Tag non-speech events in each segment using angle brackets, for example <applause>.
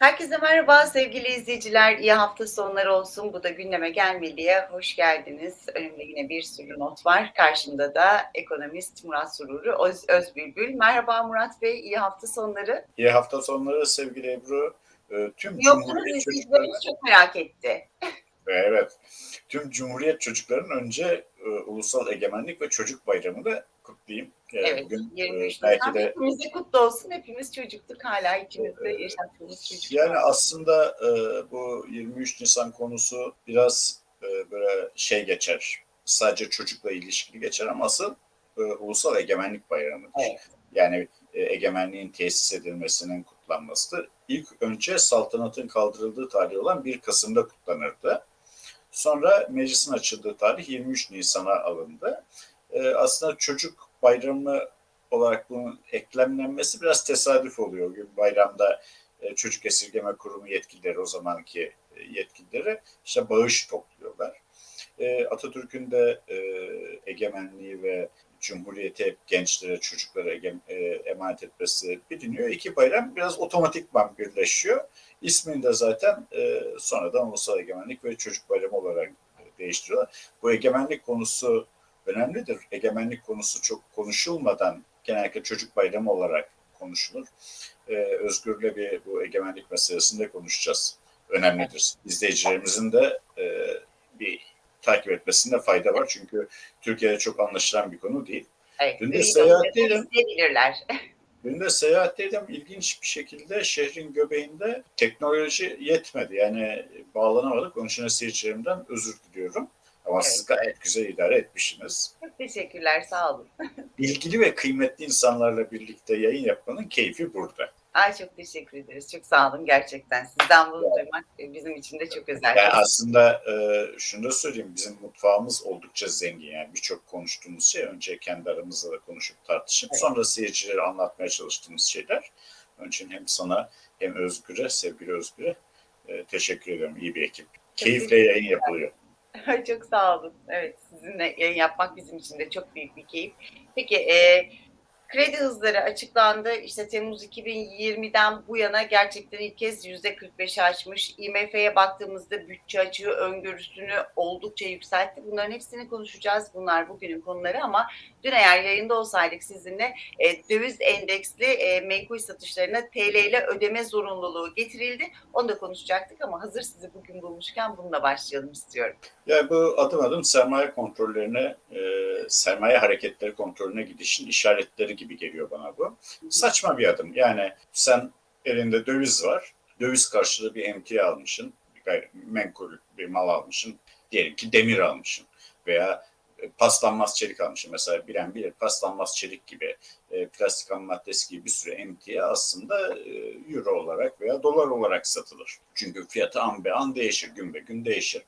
Herkese merhaba sevgili izleyiciler. İyi hafta sonları olsun. Bu da gündeme gelmeliye hoş geldiniz. Önümde yine bir sürü not var. Karşımda da ekonomist Murat Sururu Öz, Özbülbül. Merhaba Murat Bey, iyi hafta sonları. İyi hafta sonları sevgili Ebru. Ee, Tüm Yoksunuz izleyicilerimiz çok merak etti. evet, tüm Cumhuriyet çocuklarının önce e, Ulusal Egemenlik ve Çocuk Bayramı da kutlayayım. Ee, Evet, Bugün 23 e, belki de Hepimize kutlu olsun. Hepimiz çocuktuk. Hala içimizde yaşattığımız çocuk. yani aslında e, bu 23 Nisan konusu biraz e, böyle şey geçer. Sadece çocukla ilişkili geçer ama asıl e, Ulusal Egemenlik Bayramı'dır. Evet. Yani e, egemenliğin tesis edilmesinin kutlanması ilk önce saltanatın kaldırıldığı tarih olan 1 Kasım'da kutlanırdı. Sonra meclisin açıldığı tarih 23 Nisan'a alındı. Aslında çocuk bayramı olarak bunun eklemlenmesi biraz tesadüf oluyor. Gün bayramda e, Çocuk Esirgeme Kurumu yetkilileri, o zamanki e, yetkilileri işte bağış topluyorlar. E, Atatürk'ün de egemenliği ve Cumhuriyeti hep gençlere, çocuklara emanet etmesi biliniyor. İki bayram biraz otomatikman birleşiyor. İsmini de zaten sonradan Ulusal Egemenlik ve Çocuk Bayramı olarak değiştiriyorlar. Bu egemenlik konusu önemlidir. Egemenlik konusu çok konuşulmadan genellikle çocuk bayramı olarak konuşulur. E, Özgür'le bir bu egemenlik meselesinde konuşacağız. Önemlidir. İzleyicilerimizin de e, bir takip etmesinde fayda var. Çünkü Türkiye'de çok anlaşılan bir konu değil. Evet. Dün de seyahatteydim. Dün de seyahatteydim. İlginç bir şekilde şehrin göbeğinde teknoloji yetmedi. Yani bağlanamadık. Onun için de seyircilerimden özür diliyorum. Ama Evet. siz gayet güzel idare etmişsiniz. Çok teşekkürler, sağ olun. <laughs> Bilgili ve kıymetli insanlarla birlikte yayın yapmanın keyfi burada. Ay çok teşekkür ederiz. Çok sağ olun gerçekten. Sizden bunu duymak e, bizim için de çok özel. Yani aslında e, şunu da söyleyeyim. Bizim mutfağımız oldukça zengin. Yani birçok konuştuğumuz şey önce kendi aramızda da konuşup tartışıp Evet. sonra seyircilere anlatmaya çalıştığımız şeyler. Onun için hem sana hem Özgür'e, sevgili Özgür'e e, teşekkür ediyorum. İyi bir ekip. Keyifle yayın yapılıyor. <laughs> Çok sağ olun. Evet sizinle yayın yapmak bizim için de çok büyük bir keyif. Peki e, kredi hızları açıklandı. İşte Temmuz 2020'den bu yana gerçekten ilk kez %45'i aşmış. IMF'ye baktığımızda bütçe açığı öngörüsünü oldukça yükseltti. Bunların hepsini konuşacağız. Bunlar bugünün konuları ama dün eğer yayında olsaydık sizinle e, döviz endeksli e, menkul satışlarına TL ile ödeme zorunluluğu getirildi. Onu da konuşacaktık ama hazır sizi bugün bulmuşken bununla başlayalım istiyorum. Yani bu adım adım sermaye kontrollerine, e, sermaye hareketleri kontrolüne gidişin işaretleri gibi geliyor bana bu. Saçma bir adım. Yani sen elinde döviz var. Döviz karşılığı bir emtia almışsın. Bir gayrimenkul bir mal almışsın. Diyelim ki demir almışsın. Veya e, paslanmaz çelik almışsın. Mesela bilen bilir paslanmaz çelik gibi, e, plastik ham maddesi gibi bir sürü emtia aslında e, euro olarak veya dolar olarak satılır. Çünkü fiyatı an be an değişir, gün be gün değişir.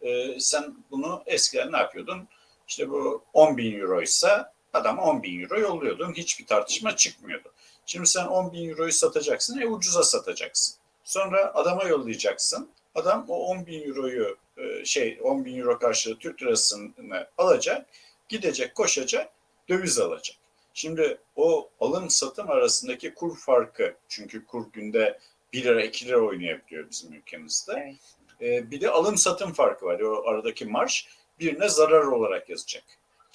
E, sen bunu eskiden ne yapıyordun? İşte bu 10 bin euroysa adam 10 bin euro yolluyordun. Hiçbir tartışma çıkmıyordu. Şimdi sen 10 bin euroyu satacaksın, e ucuza satacaksın. Sonra adama yollayacaksın. Adam o 10 bin euroyu e, şey 10 bin euro karşılığı Türk lirasını alacak, gidecek, koşacak, döviz alacak. Şimdi o alım satım arasındaki kur farkı, çünkü kur günde 1 lira 2 lira oynayabiliyor bizim ülkemizde. Evet. E, bir de alım satım farkı var. O aradaki marş birine zarar olarak yazacak.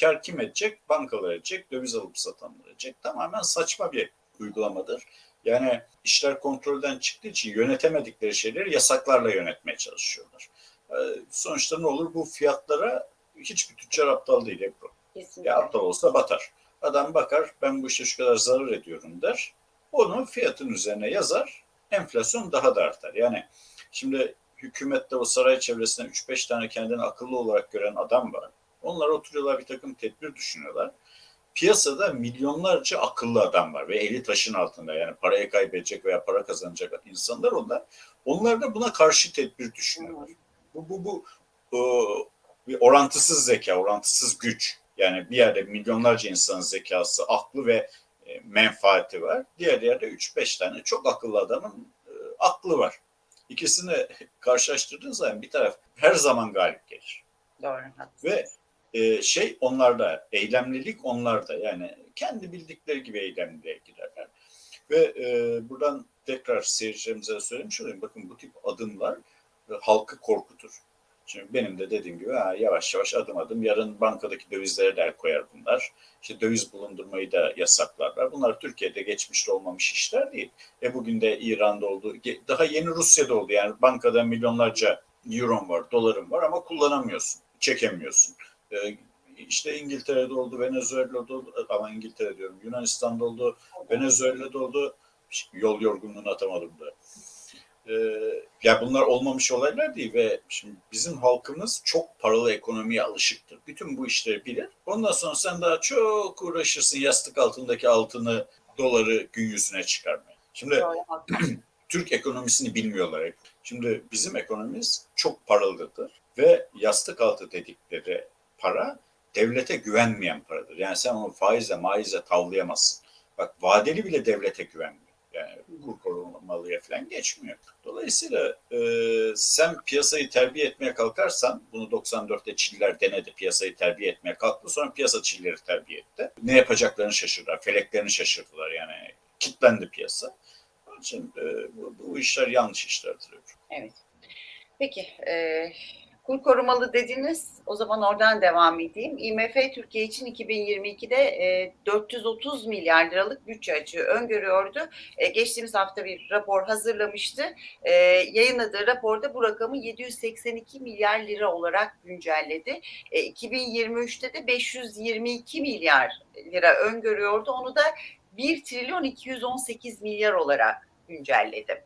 Kar kim edecek? Bankalar edecek, döviz alıp satanlar edecek. Tamamen saçma bir uygulamadır. Yani işler kontrolden çıktığı için yönetemedikleri şeyleri yasaklarla yönetmeye çalışıyorlar. E, sonuçta ne olur? Bu fiyatlara hiçbir tüccar aptal değil Ebru. Kesinlikle. Ya aptal olsa batar. Adam bakar ben bu işte şu kadar zarar ediyorum der. Onu fiyatın üzerine yazar. Enflasyon daha da artar. Yani şimdi hükümette o saray çevresinde 3-5 tane kendini akıllı olarak gören adam var. Onlar oturuyorlar bir takım tedbir düşünüyorlar. Piyasada milyonlarca akıllı adam var ve eli taşın altında yani parayı kaybedecek veya para kazanacak insanlar onlar. Onlar da buna karşı tedbir düşünüyorlar. Bu bu bu e, bir orantısız zeka, orantısız güç. Yani bir yerde milyonlarca insanın zekası, aklı ve e, menfaati var. Diğer yerde 3-5 tane çok akıllı adamın e, aklı var. İkisini karşılaştırdığın zaman bir taraf her zaman galip gelir. Doğru. Ve e, şey onlarda, eylemlilik onlarda. Yani kendi bildikleri gibi eylemliliğe girerler. Ve e, buradan tekrar seyircilerimize söylemiş olayım. Bakın bu tip adımlar halkı korkutur. Şimdi benim de dediğim gibi ha, yavaş yavaş adım adım yarın bankadaki dövizlere de koyar bunlar. İşte döviz bulundurmayı da yasaklarlar. Bunlar Türkiye'de geçmişte olmamış işler değil. E bugün de İran'da oldu. Daha yeni Rusya'da oldu. Yani bankada milyonlarca euron var, doların var ama kullanamıyorsun, çekemiyorsun. E, işte İngiltere'de oldu, Venezuela'da oldu, ama İngiltere diyorum, Yunanistan'da oldu, Venezuela'da oldu. Yol yorgunluğunu atamadım da. Ee, ya bunlar olmamış olaylar değil ve şimdi bizim halkımız çok paralı ekonomiye alışıktır. Bütün bu işleri bilir. Ondan sonra sen daha çok uğraşırsın yastık altındaki altını, doları gün yüzüne çıkarmaya. Şimdi. <clears throat> Türk ekonomisini bilmiyorlar hep. Şimdi bizim ekonomimiz çok paralıdır ve yastık altı dedikleri para devlete güvenmeyen paradır. Yani sen onu faizle maizle tavlayamazsın. Bak vadeli bile devlete güvenmiyor. Yani kur korumalıya falan geçmiyor. Dolayısıyla e, sen piyasayı terbiye etmeye kalkarsan, bunu 94'te Çiller denedi, piyasayı terbiye etmeye kalktı. Sonra piyasa Çilleri terbiye etti. Ne yapacaklarını şaşırdılar, feleklerini şaşırdılar yani. Kitlendi piyasa. Onun için e, bu, bu işler yanlış işlerdir. Evet. Peki, e, kur korumalı dediniz. O zaman oradan devam edeyim. IMF Türkiye için 2022'de e, 430 milyar liralık bütçe açığı öngörüyordu. E, geçtiğimiz hafta bir rapor hazırlamıştı. E, yayınladığı raporda bu rakamı 782 milyar lira olarak güncelledi. E, 2023'te de 522 milyar lira öngörüyordu. Onu da 1 trilyon 218 milyar olarak güncelledi.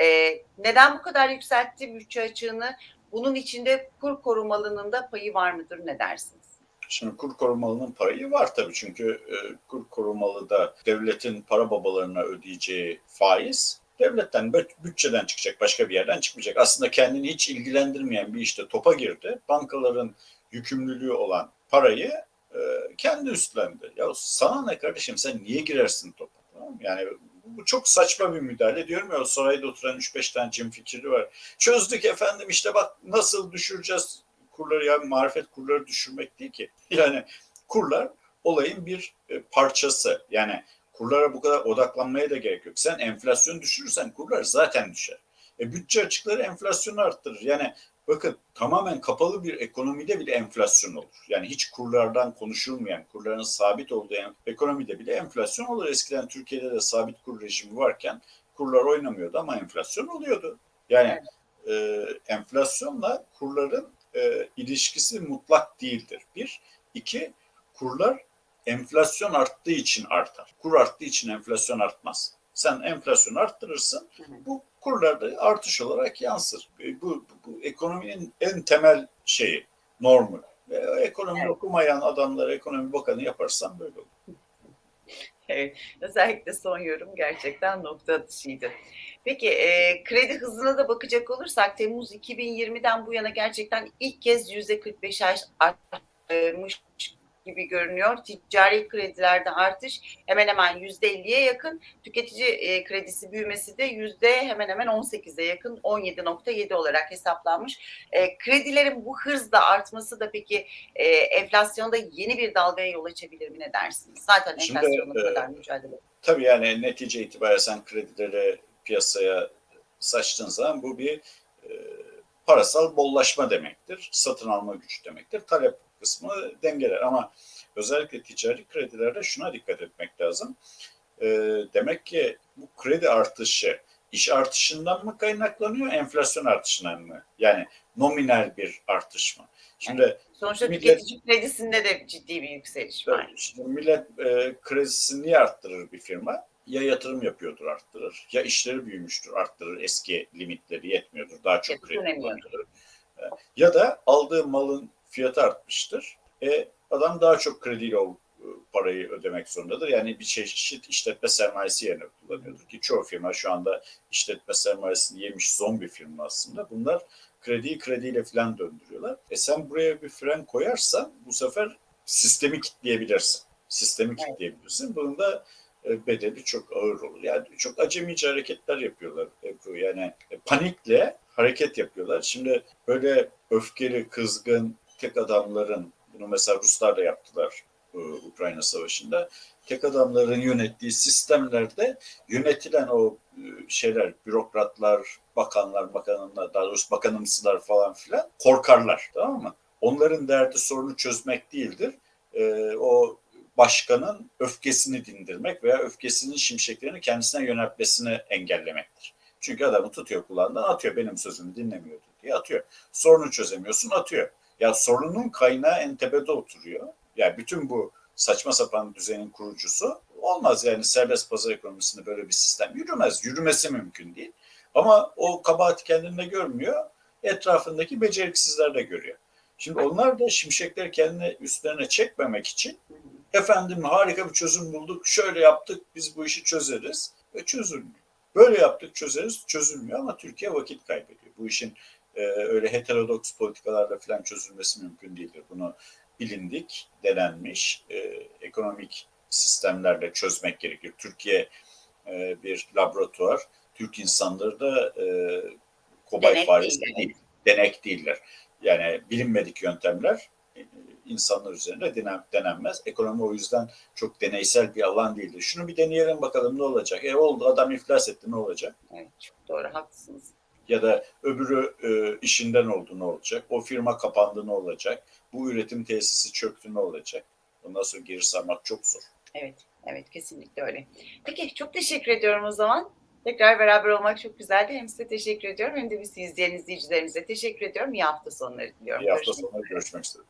Ee, neden bu kadar yükseltti bütçe açığını? Bunun içinde kur korumalının da payı var mıdır? Ne dersiniz? Şimdi kur korumalının payı var tabii çünkü e, kur korumalı da devletin para babalarına ödeyeceği faiz devletten bütçeden çıkacak başka bir yerden çıkmayacak. Aslında kendini hiç ilgilendirmeyen bir işte topa girdi. Bankaların yükümlülüğü olan parayı e, kendi üstlendi. Ya sana ne kardeşim sen niye girersin topa? Yani bu çok saçma bir müdahale diyorum ya sarayda oturan 3-5 tane cin fikri var. Çözdük efendim işte bak nasıl düşüreceğiz kurları ya marifet kurları düşürmek değil ki. <laughs> Yani kurlar olayın bir e, parçası. Yani kurlara bu kadar odaklanmaya da gerek yok. Sen enflasyonu düşürürsen kurlar zaten düşer. E, bütçe açıkları enflasyonu arttırır. Yani bakın tamamen kapalı bir ekonomide bile enflasyon olur. Yani hiç kurlardan konuşulmayan, kurların sabit olduğu ekonomide bile enflasyon olur. Eskiden Türkiye'de de sabit kur rejimi varken kurlar oynamıyordu ama enflasyon oluyordu. Yani e, enflasyonla kurların e, ilişkisi mutlak değildir. Bir. iki kurlar enflasyon arttığı için artar. Kur arttığı için enflasyon artmaz. Sen enflasyonu arttırırsın, bu kurlarda artış olarak yansır. E, Bu, bu ekonominin en temel şeyi, normu. Ve ekonomi Evet. okumayan adamlara ekonomi bakanı yaparsan böyle olur. Evet, özellikle son yorum gerçekten nokta atışıydı. Peki e, kredi hızına da bakacak olursak Temmuz 2020'den bu yana gerçekten ilk kez %45 artmış gibi görünüyor. Ticari kredilerde artış hemen hemen %50'ye yakın. Tüketici e, kredisi büyümesi de yüzde hemen hemen 18'e yakın 17.7 olarak hesaplanmış. E, kredilerin bu hızla artması da peki e, enflasyonda yeni bir dalgaya yol açabilir mi ne dersiniz? Zaten enflasyonla bu e, kadar mücadele. Tabii yani netice itibariyle sen kredileri piyasaya saçtığın zaman bu bir e, parasal bollaşma demektir. Satın alma gücü demektir. Talep kısmı dengeler ama özellikle ticari kredilerde şuna dikkat etmek lazım. E, demek ki bu kredi artışı iş artışından mı kaynaklanıyor, enflasyon artışından mı? Yani nominal bir artış mı? Şimdi Sonuçta millet- tüketici kredisinde de ciddi bir yükseliş var. Şimdi millet e, kredisini niye arttırır bir firma? Ya yatırım yapıyordur arttırır, ya işleri büyümüştür arttırır, eski limitleri yetmiyordur, daha çok kredi kullanılır. E, Ya da aldığı malın fiyatı artmıştır. E, adam daha çok krediyle o parayı ödemek zorundadır. Yani bir çeşit işletme sermayesi yerine kullanıyordur ki çoğu firma şu anda işletme sermayesini yemiş zombi firma aslında. Bunlar krediyi krediyle falan döndürüyorlar. E sen buraya bir fren koyarsan bu sefer sistemi kitleyebilirsin. Sistemi kitleyebilirsin. Bunun da e, bedeli çok ağır olur. Yani çok acemice hareketler yapıyorlar. Ebru. Yani e, panikle hareket yapıyorlar. Şimdi böyle öfkeli, kızgın tek adamların bunu mesela Ruslar da yaptılar e, Ukrayna Savaşı'nda tek adamların yönettiği sistemlerde yönetilen o e, şeyler, bürokratlar, bakanlar, bakanlar, daha doğrusu bakanımsılar falan filan korkarlar. Tamam mı? Onların derdi sorunu çözmek değildir. E, o başkanın öfkesini dindirmek veya öfkesinin şimşeklerini kendisine yöneltmesini engellemektir. Çünkü adamı tutuyor kulağından atıyor benim sözümü dinlemiyordu diye atıyor. Sorunu çözemiyorsun atıyor. Ya sorunun kaynağı en tepede oturuyor. Yani bütün bu saçma sapan düzenin kurucusu olmaz yani serbest pazar ekonomisinde böyle bir sistem yürümez. Yürümesi mümkün değil. Ama o kabahati kendinde görmüyor. Etrafındaki beceriksizler de görüyor. Şimdi onlar da şimşekleri kendine üstlerine çekmemek için efendim harika bir çözüm bulduk, şöyle yaptık, biz bu işi çözeriz ve çözülmüyor. Böyle yaptık çözeriz, çözülmüyor ama Türkiye vakit kaybediyor. Bu işin e, öyle heterodoks politikalarla falan çözülmesi mümkün değildir. Bunu bilindik, denenmiş, e, ekonomik sistemlerle çözmek gerekir. Türkiye e, bir laboratuvar, Türk insanları da e, kobay Denek faresi değil, değil, denek değiller. Yani bilinmedik yöntemler e, insanlar üzerinde denen, denenmez. Ekonomi o yüzden çok deneysel bir alan değildir. Şunu bir deneyelim bakalım ne olacak. E oldu adam iflas etti ne olacak? Evet, çok doğru haklısınız. Ya da öbürü e, işinden oldu ne olacak? O firma kapandı ne olacak? Bu üretim tesisi çöktü ne olacak? Ondan sonra geri sarmak çok zor. Evet, evet kesinlikle öyle. Peki çok teşekkür ediyorum o zaman. Tekrar beraber olmak çok güzeldi. Hem size teşekkür ediyorum hem de bizi izleyen izleyicilerimize teşekkür ediyorum. İyi hafta sonları diliyorum. Bir hafta sonra görüşmek üzere.